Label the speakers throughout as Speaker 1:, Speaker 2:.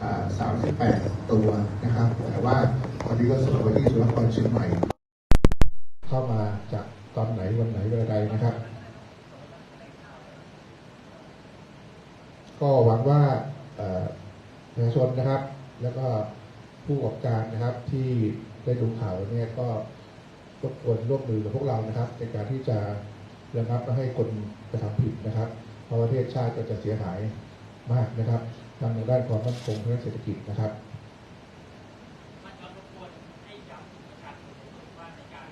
Speaker 1: 38 ตัวนะครับ แต่ว่าวันนี้ก็ส่งไปที่สุรพรเชียงใหม่ เข้ามาจากตอนไหนวันไหนเวลาใดนะครับ ก็หวังว่าประชาชนนะครับ แล้วก็ผู้ประกอบการนะครับที่ได้ดูข่าวเนี่ยก็รบกวนร่วมมือกับพวกเรานะครับ ในการที่จะระงับไม่ให้คนกระทำผิดนะครับเพราะประเทศชาติก็จะเสียหายมากนะครับ ทางด้านความมั่นคงทางด้านเศรษฐกิจนะครับ
Speaker 2: มันก็รบกวนให้กับประชาชนเห็นว่าในการ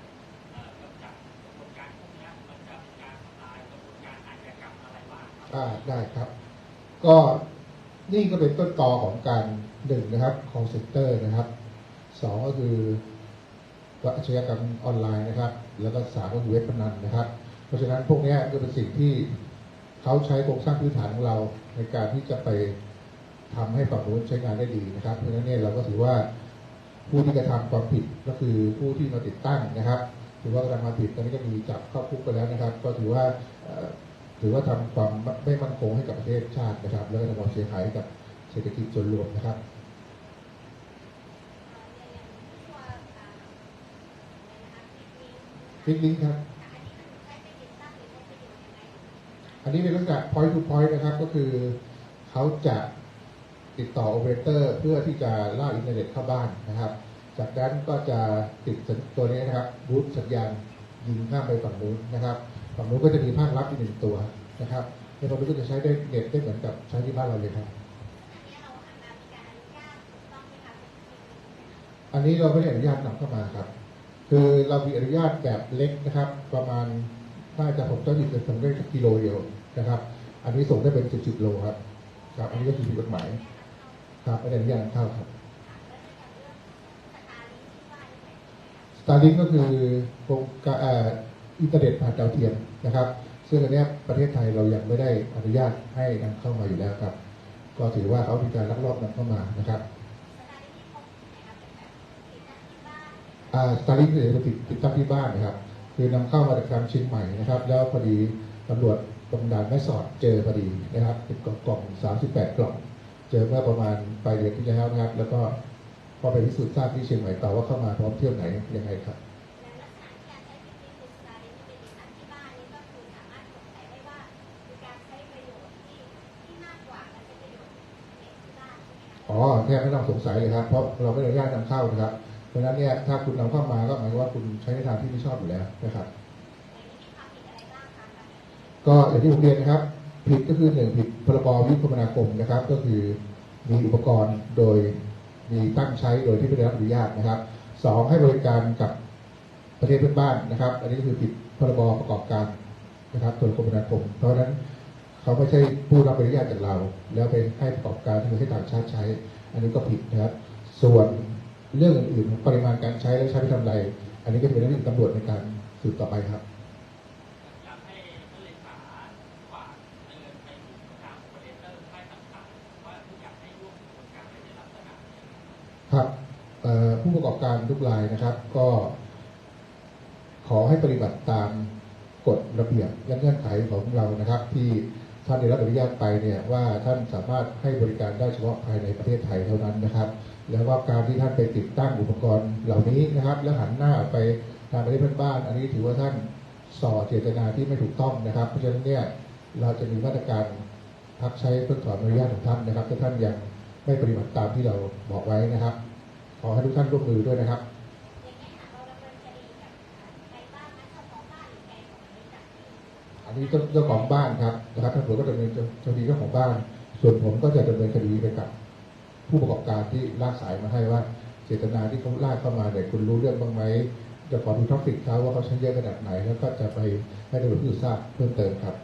Speaker 2: เอ่อกำจัดกระบวนการพวกเนี้ยมันจะเป็นการทำลายกระบวนการอาชญากรรมอะไรบ้างครับ
Speaker 1: อ่าได้ครับ ก็นี่ก็เป็นต้นตอของการหนึ่งนะครับ call center นะครับสองก็คืออาชญากรรมออนไลน์นะครับ แล้วก็สามก็คือเว็บพนันนะครับ เพราะฉะนั้นพวกเนี้ยก็เป็นสิ่งที่เขาใช้โครงสร้างพื้นฐานของเราในการที่จะไป ทำให้ฝั่งนู้นใช้งานได้ดีนะครับ เพราะฉะนั้นเนี่ยเราก็ถือว่าผู้ที่กระทำความผิดก็คือผู้ที่มาติดตั้งนะครับถือว่ากระทำความผิดตอนนี้ก็มีจับเข้าคุกไปแล้วนะครับ ก็ถือว่าเอ่อถือว่าทำความไม่มั่นคงให้กับประเทศชาตินะครับ แล้วก็ทำความเสียหายให้กับเศรษฐกิจส่วนรวมนะครับลิงก์ลิงก์ครับ อันนี้เป็นลักษณะ point to point นะครับ ก็คือเขาจะ ติดต่อโอเปอเรเตอร์เพื่อที่จะล่ากอินเทอร์เน็ตเข้าบ้านนะครับ จากนั้นก็จะติดสัญตัวนี้นะครับรูทสัญญาณยิงข้ามไปฝั่งนู้นนะครับ ฝั่งนู้นก็จะมีภาคลับอีกหนึ่งตัวนะครับในฝั่งนู้นก็จะใช้ได้เน็ตได้เหมือนกับใช้ที่บ้านเราเลยครับ อันนี้เราไม่ได้อนุญาตนำเข้ามาครับ คือเรามีอนุญาตแบบเล็กนะครับ ประมาณน่าจะผมต้องหยิบเป็นส่งได้สักกิโลเดียวนะครับ อันนี้ส่งได้เป็นสิบสิบโลครับครับ อันนี้ก็คือผิดกฎหมาย ครับไม่ได้อนุญาตนเข้าครับสตาร์ลิงก็คือโครงการอินเทอร์เน็ตผ่านดาวเทียมนะครับ ซึ่งอันนี้ประเทศไทยเรายังไม่ได้อนุญาตให้นำเข้ามาอยู่แล้วครับ ก็ถือว่าเขามีการลักลอบนำเข้ามานะครับสตาร์ลิงคือจะติดติดตั้งที่บ้านนะครับ คือนำเข้ามาจากทางเชียงใหม่นะครับ แล้วพอดีตำรวจตรงด่านแม่สอดเจอพอดีนะครับเป็นกล่องกล่อง38กล่อง เจอเมื่อประมาณปลายเดือนที่แล้วนะครับ แล้วก็พอไปพิสูจน์ทราบที่เชียงใหม่ต่อว่าเข้ามาพร้อมเที่ยวไหนยังไงครับอ๋อแทบไม่ต้องสงสัยเลยครับ เพราะเราไม่ได้อนุญาตนำเข้านะครับ เพราะฉะนั้นเนี่ยถ้าคุณนำเข้ามาก็หมายว่าคุณใช้ในทางที่ไม่ชอบอยู่แล้วนะครับ ก็อย่างที่ผมเรียนนะครับ ผิดก็คือหนึ่งผิดพรบวิทยุคมนาคมนะครับ ก็คือมีอุปกรณ์โดยมีตั้งใช้โดยที่ไม่ได้รับอนุญาตนะครับสองให้บริการกับประเทศเพื่อนบ้านนะครับ อันนี้ก็คือผิดพรบประกอบการนะครับโดยคมนาคม เพราะฉะนั้นเขาไม่ใช่ผู้รับอนุญาตจากเรา แล้วไปให้ประกอบการที่ประเทศต่างชาติใช้ อันนี้ก็ผิดนะครับ ส่วนเรื่องอื่นๆปริมาณการใช้และใช้ไปทำไร อันนี้ก็เป็นเรื่องของตำรวจในการสืบต่อไปครับ
Speaker 2: อยากให้ท่านเลขาฝากเตือนไปถึงทางโอเปอเรเตอร์ค่ายต่างๆว่าอยากให้ร่วมกระบวนการในลักษณะนี้
Speaker 1: ครับเอ่อ ผู้ประกอบการทุกรายนะครับ ก็ ขอให้ปฏิบัติตามกฎระเบียบและเงื่อนไขของเรานะครับ ที่ท่านได้รับอนุญาตไปเนี่ยว่าท่านสามารถให้บริการได้เฉพาะภายในประเทศไทยเท่านั้นนะครับ แล้วว่าการที่ท่านไปติดตั้งอุปกรณ์เหล่านี้นะครับ แล้วหันหน้าไปทางประเทศเพื่อนบ้าน อันนี้ถือว่าท่านส่อเจตนาที่ไม่ถูกต้องนะครับ เพราะฉะนั้นเนี่ยเราจะมีมาตรการพักใช้เพื่อถอนอนุญาตของท่านนะครับถ้าท่านยังไม่ปฏิบัติตามที่เราบอกไว้นะครับ ขอให้ทุกท่านร่วมมือด้วยนะครับอันนี้เจ้าของบ้านครับนะครับท่านตำรวจก็ดำเนินคดีเจ้าของบ้าน ส่วนผมก็จะดำเนินคดีไปกับ ผู้ประกอบการที่ลากสายมาให้ว่า เจตนาที่เขาลากเข้ามาเนี่ยคุณรู้เรื่องบ้างไหมจะขอดูท็อปิกเขาว่าเขาใช้เยอะขนาดไหน แล้วก็จะไปให้ตำรวจพิสูจน์ทราบเพิ่มเติมครับ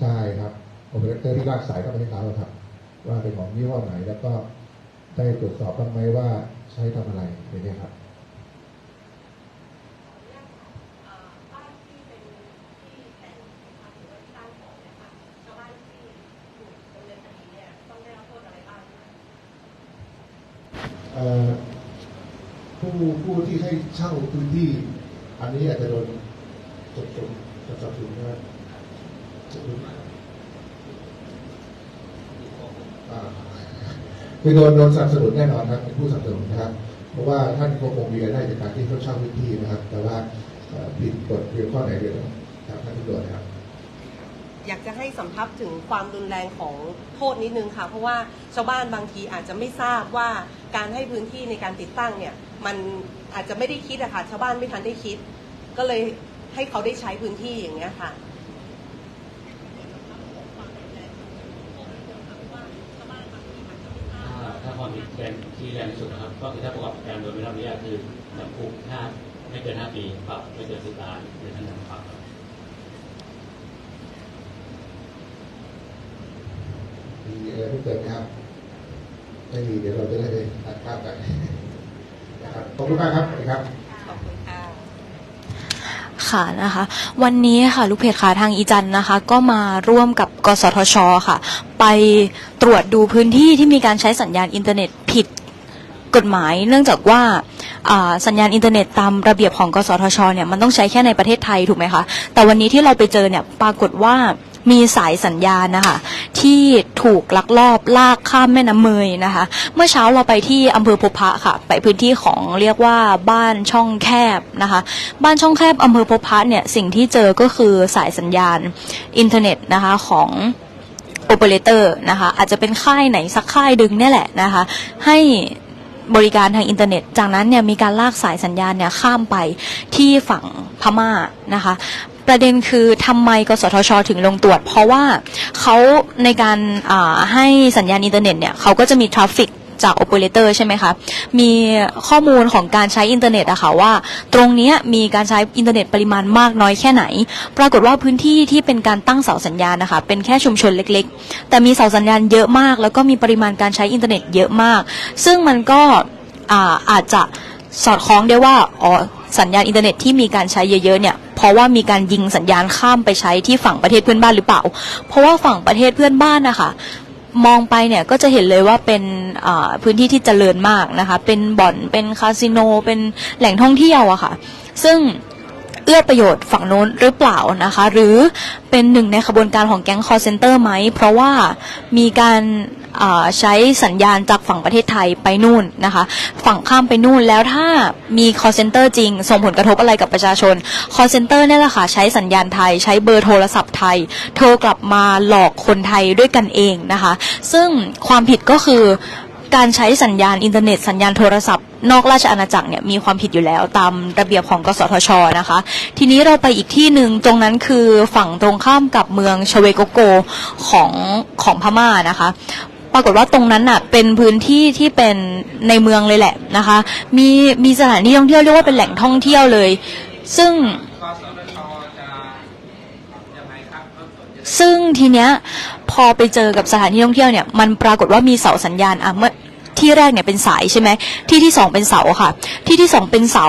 Speaker 1: ใช่ครับ โอเปอเรเตอร์ที่ลากสายเข้าไปให้เขาครับ ว่าเป็นของยี่ห้อไหนแล้วก็ได้ตรวจสอบบ้างไหมว่าใช้ทำอะไรอย่างเงี้ยครับ
Speaker 3: บ้านที่เป็นที่เป็นผู้ถือการของนะคะชาวบ้านที่ถูกดำเนินคดีเนี่ยต้องได้รับโทษอะไรบ้าง
Speaker 1: ผู้ผู้ที่ให้เช่าพื้นที่ อันนี้อาจจะโดนจดจดจดจับจับ อ่า คือโดนโดนสนับสนุนแน่นอนครับเป็นผู้สนับสนุนนะครับ เพราะว่าท่านก็คงมีรายได้จากการที่เขาเช่าพื้นที่นะครับ แต่ว่าผิดกฎเพียงข้อไหนเดียวครับท่านตำรวจครับ
Speaker 3: อยากจะให้สัมทับถึงความรุนแรงของโทษนิดนึงค่ะ เพราะว่าชาวบ้านบางทีอาจจะไม่ทราบว่าการให้พื้นที่ในการติดตั้งเนี่ย มันอาจจะไม่ได้คิดอะค่ะชาวบ้านไม่ทันได้คิด ก็เลยให้เขาได้ใช้พื้นที่อย่างเงี้ยค่ะ
Speaker 4: ถ้าถ้าความผิดแรงที่ แรงที่สุดนะครับ ก็คือถ้าประกอบการโดยไม่รับอนุญาตคือจำคุกห้าไม่เกินห้าปีปรับไม่เกินสิบล้านหรือทั้งนั้นปรับครับ
Speaker 1: มีอะไรเพิ่มเติมไหมครับไม่มีเดี๋ยวเราจะได้ไปตัดภาพกันนะครับขอบคุณมากครับสวัสดีครับ
Speaker 3: ขอบคุณค่ะ
Speaker 5: ค่ะนะคะวันนี้ค่ะลูกเพจขาทางอีจันนะคะ ก็มาร่วมกับกสทชค่ะ ไปตรวจดูพื้นที่ที่มีการใช้สัญญาณอินเทอร์เน็ตผิด กฎหมายเนื่องจากว่าสัญญาณอินเทอร์เน็ตตามระเบียบของกสทชเนี่ยมันต้องใช้แค่ในประเทศไทยถูกไหมคะแต่วันนี้ที่เราไปเจอเนี่ยปรากฏว่ามีสายสัญญาณนะคะที่ถูกลักลอบลากข้ามแม่น้ำเมยนะคะ เมื่อเช้าเราไปที่อำเภอพบพระค่ะ ไปพื้นที่ของเรียกว่าบ้านช่องแคบนะคะ บ้านช่องแคบอำเภอพบพระเนี่ยสิ่งที่เจอก็คือสายสัญญาณอินเทอร์เน็ตนะคะของโอเปอเรเตอร์นะคะอาจจะเป็นค่ายไหนสักค่ายดึงเนี่ยแหละนะคะให้ บริการทางอินเทอร์เน็ต จากนั้นเนี่ยมีการลากสายสัญญาณเนี่ยข้ามไปที่ฝั่งพม่านะคะประเด็นคือทำไมกสทช ถึงลงตรวจ เพราะว่าเขาในการาให้สัญญาณอินเทอร์เน็ตเนี่ยเขาก็จะมีทราฟฟิก จากโอเปอเรเตอร์ใช่ไหมคะ มีข้อมูลของการใช้อินเทอร์เน็ตอะค่ะว่า ตรงนี้มีการใช้อินเทอร์เน็ตปริมาณมากน้อยแค่ไหน ปรากฏว่าพื้นที่ที่เป็นการตั้งเสาสัญญาณนะคะ เป็นแค่ชุมชนเล็กๆ แต่มีเสาสัญญาณเยอะมาก แล้วก็มีปริมาณการใช้อินเทอร์เน็ตเยอะมาก ซึ่งมันก็อาอาจจะสอดคล้องได้ว่าอ๋อสัญญาณอินเทอร์เน็ตที่มีการใช้เยอะๆเนี่ยเพราะว่ามีการยิงสัญญาณข้ามไปใช้ที่ฝั่งประเทศเพื่อนบ้านหรือเปล่า เพราะว่าฝั่งประเทศเพื่อนบ้านนะคะ มองไปเนี่ยก็จะเห็นเลยว่าเป็นพื้นที่ที่เจริญมากนะคะ เป็นบ่อนเป็นคาสิโน เป็นแหล่งท่องเที่ยวอะค่ะ ซึ่งเอื้อประโยชน์ฝั่งโน้นหรือเปล่านะคะ หรือเป็นหนึ่งในขบวนการของแก๊งคอร์เซนเตอร์ไหม เพราะว่ามีการ ใช้สัญญาณจากฝั่งประเทศไทยไปนู่นนะคะ ฝั่งข้ามไปนู่นแล้วถ้ามีคอเซนเตอร์จริง ส่งผลกระทบอะไรกับประชาชนคอเซนเตอร์เนี่ยแหละค่ะใช้สัญญาณไทย ใช้เบอร์โทรศัพท์ไทย โทรกลับมาหลอกคนไทยด้วยกันเองนะคะ ซึ่งความผิดก็คือการใช้สัญญาณอินเทอร์เน็ตสัญญาณโทรศัพท์ นอกราชอาณาจักรเนี่ยมีความผิดอยู่แล้วตามระเบียบของกสทชนะคะ ทีนี้เราไปอีกที่หนึ่งตรงนั้นคือฝั่งตรงข้ามกับเมืองชเวโกโกของของพม่านะคะ ปรากฏว่าตรงนั้นน่ะเป็นพื้นที่ที่เป็นในเมืองเลยแหละนะคะ มีมีสถานที่ท่องเที่ยวเรียกว่าเป็นแหล่งท่องเที่ยวเลย ซึ่งซึ่งทีเนี้ยพอไปเจอกับสถานที่ท่องเที่ยวเนี่ยมันปรากฏว่ามีเสาสัญญาณอะเมื่อที่แรกเนี่ยเป็นสายใช่ไหมที่ที่สองเป็นเสาค่ะ ที่ที่สองเป็นเสา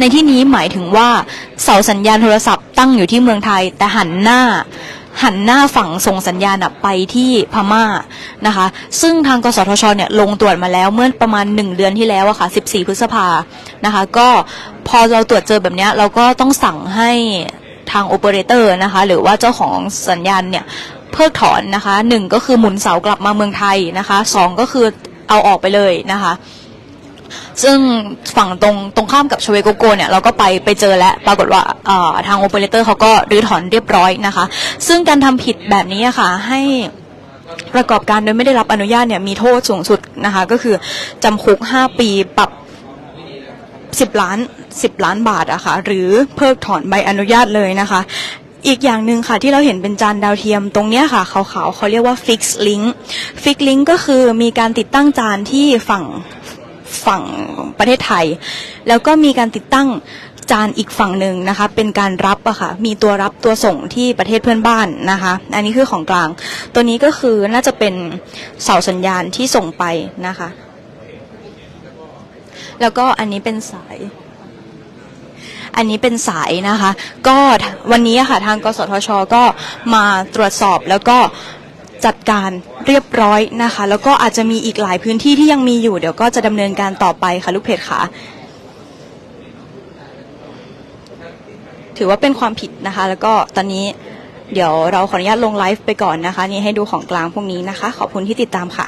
Speaker 5: ในที่นี้หมายถึงว่าเสาสัญญาณโทรศัพท์ตั้งอยู่ที่เมืองไทยแต่หันหน้า หันหน้าฝั่งส่งสัญญาณไปที่พม่านะคะ ซึ่งทางกสทชเนี่ยลงตรวจมาแล้วเมื่อประมาณ 1 เดือนที่แล้วอะค่ะ 14 พฤษภานะคะ ก็พอเราตรวจเจอแบบนี้เราก็ต้องสั่งให้ทางโอเปอเรเตอร์นะคะ หรือว่าเจ้าของสัญญาณเนี่ยเพิกถอนนะคะหนึ่งก็คือหมุนเสากลับมาเมืองไทยนะคะสองก็คือเอาออกไปเลยนะคะ ซึ่งฝั่งตรงตรงข้ามกับชเวโกโกเนี่ยเราก็ไปไปเจอแล้วปรากฏว่าทางโอเปอเรเตอร์เขาก็รื้อถอนเรียบร้อยนะคะ ซึ่งการทำผิดแบบนี้ค่ะให้ประกอบการโดยไม่ได้รับอนุญาตเนี่ยมีโทษสูงสุดนะคะ ก็คือจำคุก 5 ปีปรับ 10 ล้าน 10 ล้านบาทอะค่ะหรือเพิกถอนใบอนุญาตเลยนะคะ อีกอย่างหนึ่งค่ะที่เราเห็นเป็นจานดาวเทียมตรงเนี้ยค่ะขาวๆเขาเรียกว่า Fix Link Fix Link ก็คือมีการติดตั้งจานที่ฝั่ง ฝั่งประเทศไทย แล้วก็มีการติดตั้งจานอีกฝั่งหนึ่งนะคะ เป็นการรับอะค่ะ มีตัวรับตัวส่งที่ประเทศเพื่อนบ้านนะคะ อันนี้คือของกลาง ตัวนี้ก็คือน่าจะเป็นเสาสัญญาณที่ส่งไปนะคะ แล้วก็อันนี้เป็นสาย อันนี้เป็นสายนะคะ ก็วันนี้ค่ะทางกสทช ก็มาตรวจสอบแล้วก็ จัดการเรียบร้อยนะคะ แล้วก็อาจจะมีอีกหลายพื้นที่ที่ยังมีอยู่เดี๋ยวก็จะดำเนินการต่อไปค่ะลูกเพจค่ะ ถือว่าเป็นความผิดนะคะ แล้วก็ตอนนี้เดี๋ยวเราขออนุญาตลงไลฟ์ไปก่อนนะคะ นี่ให้ดูของกลางพวกนี้นะคะ ขอบคุณที่ติดตามค่ะ